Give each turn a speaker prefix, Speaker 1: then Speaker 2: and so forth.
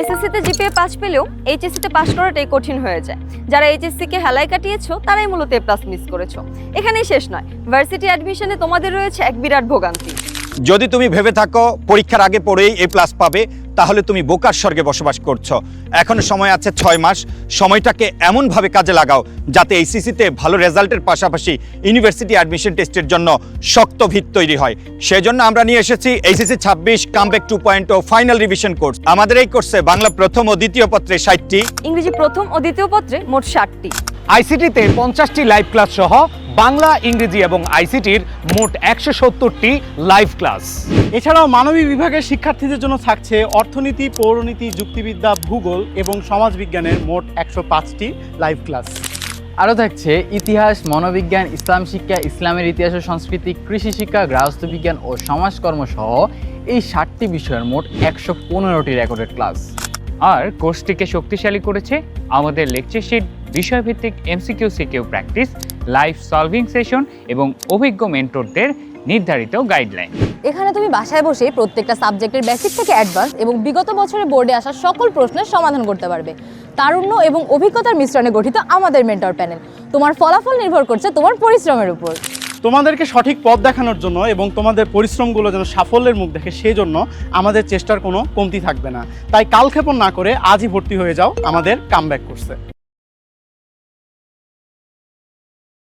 Speaker 1: এসএসসিতে GPA pass পেলেও এইচএসসিতে pass করাটাই কঠিন হয়ে যায়। যারা এইচএসসিকে হেলায় কাটিয়েছো, তারাই মূলত এ প্লাস মিস করেছ। এখানেই শেষ নয়। ভার্সিটি অ্যাডমিশনে তোমাদের রয়েছে এক বিরাট ভোগান্তি।
Speaker 2: যদি তুমি ভেবে থাকো পরীক্ষার আগে পড়েই এ প্লাস পাবে তাহলে তুমি বোকার স্বর্গে বসবাস করছ। এখন সময় আছে ছয় মাস সময়টাকে এমনভাবে কাজে লাগাও যাতে এইসিসিতে ভালো রেজাল্টের পাশাপাশি ইউনিভার্সিটি অ্যাডমিশন টেস্টের জন্য শক্ত ভিত তৈরি হয়। সেজন্য আমরা নিয়ে এসেছি এইসিসি ছাব্বিশ comeback two point o final revision course আমাদের এই কোর্সে বাংলা প্রথম ও দ্বিতীয় পত্রে ষাটটি।
Speaker 1: ইংরেজি প্রথম ও দ্বিতীয় পত্রে মোট ষাটটি।
Speaker 3: আইসিটিতে পঞ্চাশটি লাইভ ক্লাস সহ বাংলা ইংরেজি এবং আইসিটির মোট একশো সত্তরটি লাইভ ক্লাস।
Speaker 4: এছাড়াও মানবিক বিভাগের শিক্ষার্থীদের জন্য থাকছে অর্থনীতি পৌরনীতি যুক্তিবিদ্যা ভূগোল এবং সমাজবিজ্ঞানের মোট একশো পাঁচটি লাইভ ক্লাস।
Speaker 5: আরও থাকছে ইতিহাস মনোবিজ্ঞান ইসলাম শিক্ষা ইসলামের ইতিহাস ও সংস্কৃতি কৃষি শিক্ষা গৃহস্থ বিজ্ঞান ও সমাজকর্ম সহ এই ষাটটি বিষয়ের মোট একশো পনেরোটি রেকর্ডেড ক্লাস।
Speaker 6: আর কোর্সটিকে শক্তিশালী করেছে আমাদের লেকচার শিট, বিষয়ভিত্তিক MCQ CQ practice live solving session এবং অভিজ্ঞ মেন্টরদের নির্ধারিত গাইডলাইন।
Speaker 7: এখানে তুমি বাসায় বসে প্রত্যেকটা সাবজেক্টের বেসিক থেকে অ্যাডভান্স এবং বিগত বছরের বোর্ডে আসা সকল প্রশ্নের সমাধান করতে পারবে। তারুণ্য এবং অভিজ্ঞতার মিশ্রণে গঠিত আমাদের মেন্টর প্যানেল। তোমার ফলাফল নির্ভর করছে তোমার পরিশ্রমের উপর।
Speaker 4: তোমাদেরকে সঠিক পথ দেখানোর জন্য এবং তোমাদের পরিশ্রমগুলো যেন সাফল্যের মুখ দেখে সেই জন্য আমাদের চেষ্টার কোনো কমতি থাকবে না। তাই কালক্ষেপণ না করে আজই ভর্তি হয়ে যাও আমাদের কামব্যাক কোর্সে